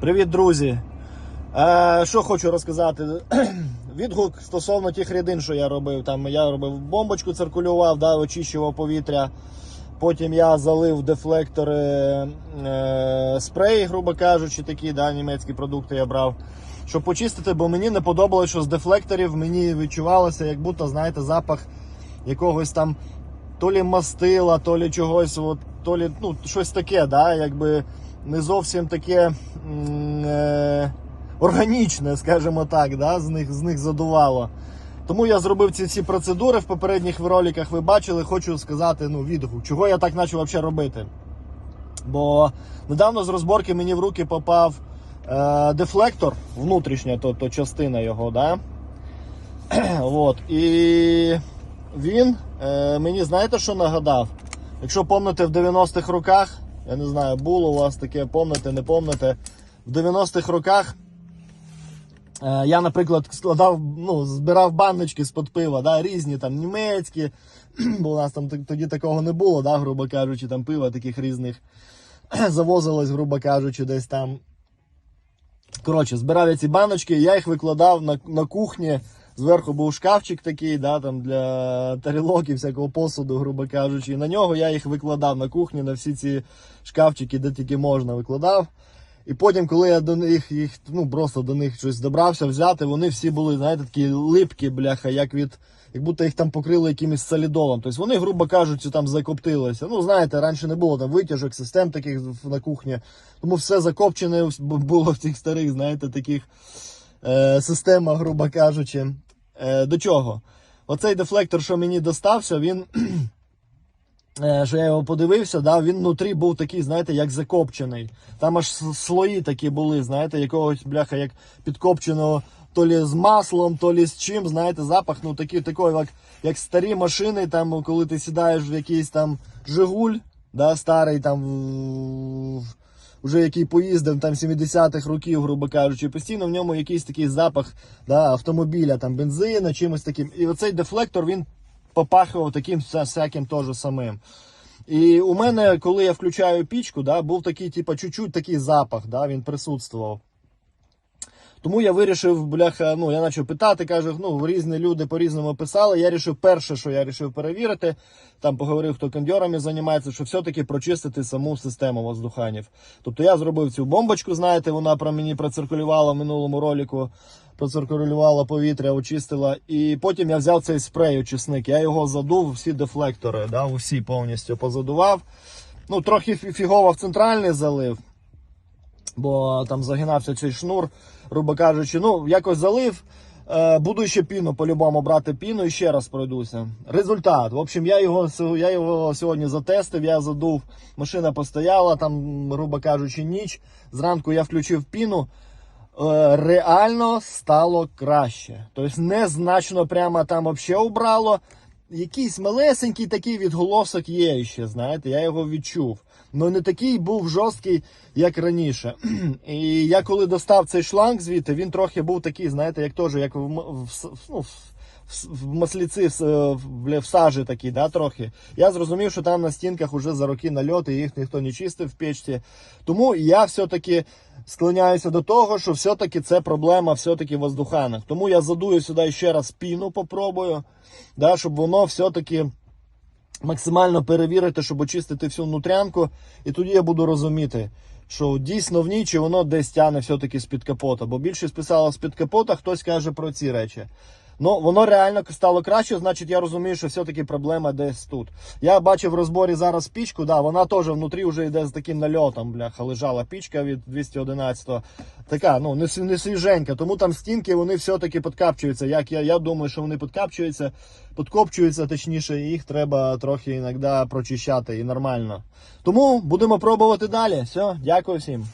Привіт, друзі! Е, що хочу розказати? Відгук стосовно тих рідин, що я робив. Там я робив бомбочку, циркулював, да, очищував повітря. Потім я залив дефлектори е, спрей, грубо кажучи, такі да, німецькі продукти я брав. Щоб почистити, бо мені не подобалось, що з дефлекторів мені відчувалося, як будто, знаєте, запах якогось там то лі мастила, то лі чогось, от, то лі, ну, щось таке, да, якби не зовсім таке е, органічне, скажімо так, да, з них, з них задувало. Тому я зробив ці всі процедури в попередніх роликах. Ви бачили, хочу сказати ну, відгук, чого я так почав взагалі робити. Бо недавно з розборки мені в руки попав е, дефлектор, внутрішня то, то частина його, да? От. І він е, мені знаєте, що нагадав? Якщо помните в 90-х роках, я не знаю, було у вас таке, помните, не помните, в 90-х роках е, я, наприклад, складав, ну, збирав баночки з-под пива, да, різні там німецькі, бо у нас там тоді такого не було, да, грубо кажучи, там пива таких різних завозилось, грубо кажучи, десь там. Коротше, збирав я ці баночки, я їх викладав на, на кухні. Зверху був шкафчик такий, да, там для тарілок і всякого посуду, грубо кажучи. І на нього я їх викладав на кухні, на всі ці шкафчики, де тільки можна, викладав. І потім, коли я до них їх, ну просто до них щось добрався взяти, вони всі були, знаєте, такі липкі, бляха, як від. Як будто їх там покрили якимось солідолом. Тобто вони, грубо кажучи, там закоптилися. Ну, знаєте, раніше не було там витяжок, систем таких на кухні. Тому все закопчене було в цих старих, знаєте, таких е, системах, грубо кажучи. Е, до чого? Оцей дефлектор, що мені достався, він. е, Що я його подивився, да, він внутрі був такий, знаєте, як закопчений. Там аж слої такі були, знаєте, якогось бляха, як підкопченого то лі з маслом, то лі з чим, знаєте, запах, ну такий, такий, як, як старі машини, там, коли ти сідаєш в якийсь там Жигуль, да, старий там в- вже який поїздив там 70-х років, грубо кажучи, постійно в ньому якийсь такий запах да, автомобіля, там бензину, чимось таким. І оцей дефлектор він попахував таким всяким теж самим. І у мене, коли я включаю пічку, да, був такий, типу, чуть-чуть такий запах, да, він присутствував. Тому я вирішив, бляха, ну я почав питати, каже, ну різні люди по-різному писали. Я вирішив перше, що я вирішив перевірити. Там поговорив, хто кондьорами займається, що все-таки прочистити саму систему воздуханів. Тобто я зробив цю бомбочку, знаєте, вона про мені проциркулювала в минулому ролику, проциркулювала повітря, очистила. І потім я взяв цей спрей очисник. Я його задув, всі дефлектори, да, усі повністю позадував. Ну, трохи фі- фігово в центральний залив бо там загинався цей шнур, грубо кажучи, ну якось залив. Е, Буду ще піну по-любому брати піну і ще раз пройдуся. Результат. В общем, я його я його сьогодні затестив, я задув, машина постояла там, грубо кажучи, ніч. Зранку я включив піну. Е, Реально стало краще. Тобто незначно прямо там взагалі убрало. Якийсь малесенький такий відголосок є ще, знаєте, я його відчув. Ну не такий був жорсткий, як раніше. І я коли достав цей шланг звідти, він трохи був такий, знаєте, як теж, як в, в, ну, в, в, масліці, в, сажі такий, да, трохи. Я зрозумів, що там на стінках уже за роки нальоти, їх ніхто не чистив в печці. Тому я все-таки склоняюся до того, що все-таки це проблема все-таки в воздуханах. Тому я задую сюди ще раз піну, попробую, да, щоб воно все-таки максимально перевірити, щоб очистити всю внутрянку. І тоді я буду розуміти, що дійсно в ній чи воно десь тяне все-таки з-під капота. Бо більшість писала з-під капота, хтось каже про ці речі. Ну, воно реально стало краще, значить я розумію, що все-таки проблема десь тут. Я бачив в розборі зараз пічку, да, вона теж внутрі вже йде з таким нальотом, бляха, лежала пічка від 211-го. Така, ну, не, не свіженька, тому там стінки вони все-таки підкапчуються. Як я, я думаю, що вони підкапчуються, підкопчуються, точніше, їх треба трохи іноді прочищати і нормально. Тому будемо пробувати далі. Все, дякую всім.